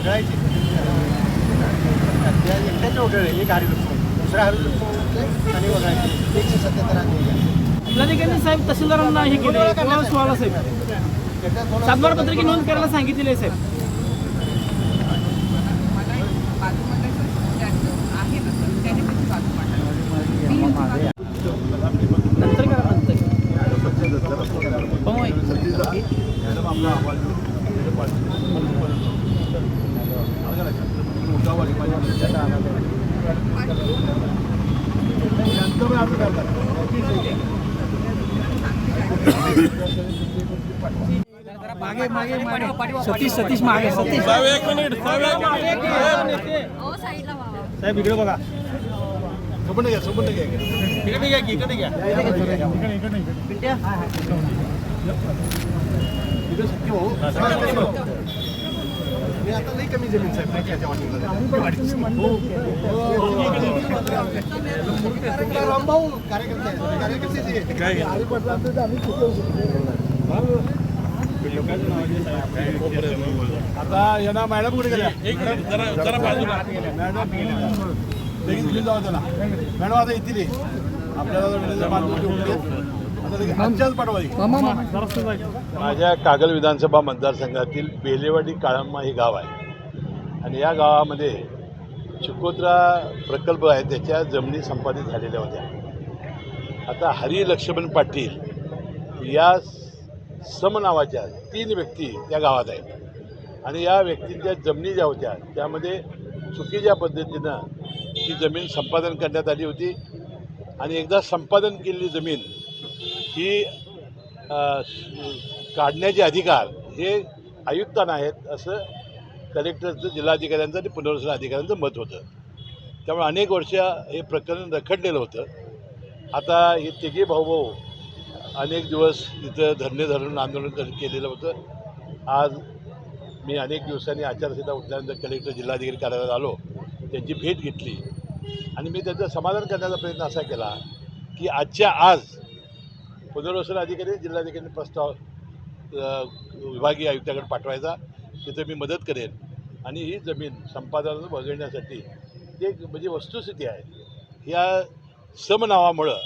वगळायचे त्या एकट्याचे वगळले एक हरिवृक्ष दुसरा हरिवृक्ष आणि वगळायचे एकशे सत्याहत्तर आणि जिल्हाधिकारी साहेब तहसीलदारांना हे केले सुवाला साहेब सातबार पत्रिके नोंद करायला सांगितलेले आहे साहेब. मागे मागे मागे. सतीश सतीश मागे सतीश. साहेब इकडे बघा. सोबत घ्या सोबत घ्या. इकडे घ्या की इकडे घ्या. आता लई कमी जमीन साहेब त्याच्या वाटणीमध्ये रामभाऊ कार्यकर्ते आहेत. कार्यकर्तेच आहेत. आता यांना मॅडम कुठे गेल्या? मॅडम लगेच घेऊन जावा त्याला. मॅडम आता येतील. आपल्याला माझ्या कागल विधानसभा मतदारसंघातील बेलेवाडी काळंबा हे गाव आहे. आणि या गावामध्ये चिकोत्रा प्रकल्प आहे त्याच्या जमिनी संपादित झालेल्या होत्या. आता हरी लक्ष्मण पाटील या सम नावाच्या तीन व्यक्ती त्या गावात आहेत. आणि या व्यक्तींच्या जमिनी ज्या होत्या त्यामध्ये चुकीच्या पद्धतीनं ती जमीन संपादन करण्यात आली होती. आणि एकदा संपादन केलेली जमीन ही काढण्याचे अधिकार हे आयुक्तांना आहेत असं कलेक्टरचं जिल्हाधिकाऱ्यांचं आणि पुनर्वसन अधिकाऱ्यांचं मत होतं. त्यामुळे अनेक वर्ष हे प्रकरण रखडलेलं होतं. आता हे तिघे भाऊ भाऊ अनेक दिवस इथं धरणे धरून आंदोलन कर- केलेलं होतं. आज मी अनेक दिवसांनी आचारसंहिता उठल्यानंतर कलेक्टर जिल्हाधिकारी कार्यालयात आलो. त्यांची भेट घेतली. आणि मी त्यांचं समाधान करण्याचा प्रयत्न असा केला की आजच्या आज पुनर्वसन अधिकारी जिल्हाधिकारी प्रस्ताव विभागीय आयुक्ताकडे पाठवायचा. तिथं मी मदत करेन. आणि ही जमीन संपादन बघण्यासाठी एक म्हणजे वस्तुस्थिती आहे. या सम नावामुळं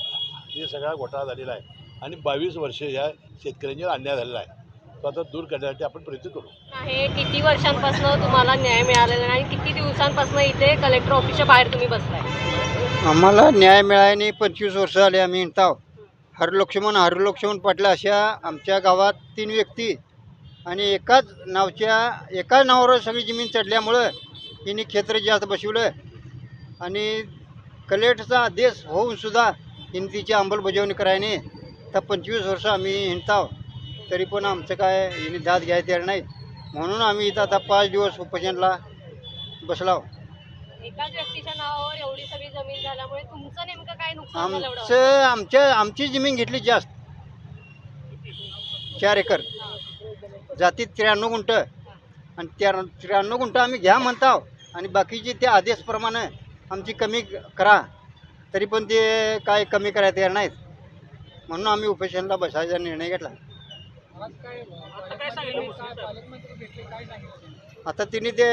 हे सगळा घोटाळा झालेला आहे. आणि बावीस वर्ष या शेतकऱ्यांच्यावर अन्याय झालेला आहे. तो आता दूर करण्यासाठी आपण प्रयत्न करू. आहे किती वर्षांपासून तुम्हाला न्याय मिळालेला नाही आणि किती दिवसांपासून इथे कलेक्टर ऑफिसच्या बाहेर तुम्ही बसलाय? आम्हाला न्याय मिळायने पंचवीस वर्ष आले आम्ही हिंडताव हरलक्ष्मण हरलक्ष्मण पाटला अशा आमच्या गावात तीन व्यक्ती आणि एकाच नावच्या एकाच नावावर सगळी जमीन चढल्यामुळं हिने क्षेत्र जास्त बसवलं. आणि कलेटचा देश होऊन सुद्धा तिची अंमलबजावणी करायने. तर पंचवीस वर्ष आम्ही हिंडताव तरी पण आमचं काय हिने दाद घ्यायचं तयार नाही. म्हणून आम्ही इथं आता पाच दिवस उपोषणला बसलाव. एकाच व्यक्तीच्या नावावर एवढी सगळी जमीन झाल्यामुळे तुमचं नेमकं काय नुकसान झालं एवढं? आमचं आमच्या आमची जमीन घेतली जास्त. चार एकर. जातीत त्र्याण्णव गुंठ. आणि त्या त्र्याण्णव गुंठ आम्ही घ्या म्हणताव आणि बाकीचे त्या आदेशप्रमाणे आमची कमी करा. तरी पण ते काय कमी करायला तयार नाहीत. म्हणून आम्ही उपोषणला बसायचा निर्णय घेतला. आता तिने ते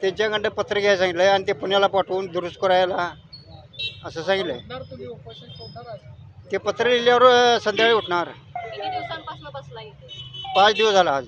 त्यांच्याकडं पत्र घ्यायला सांगितलं आणि ते पुण्याला पाठवून दुरुस्त करायला असं सांगितलं ते पत्र लिहिल्यावर संध्याकाळी उठणार. पाच दिवस झाला आज.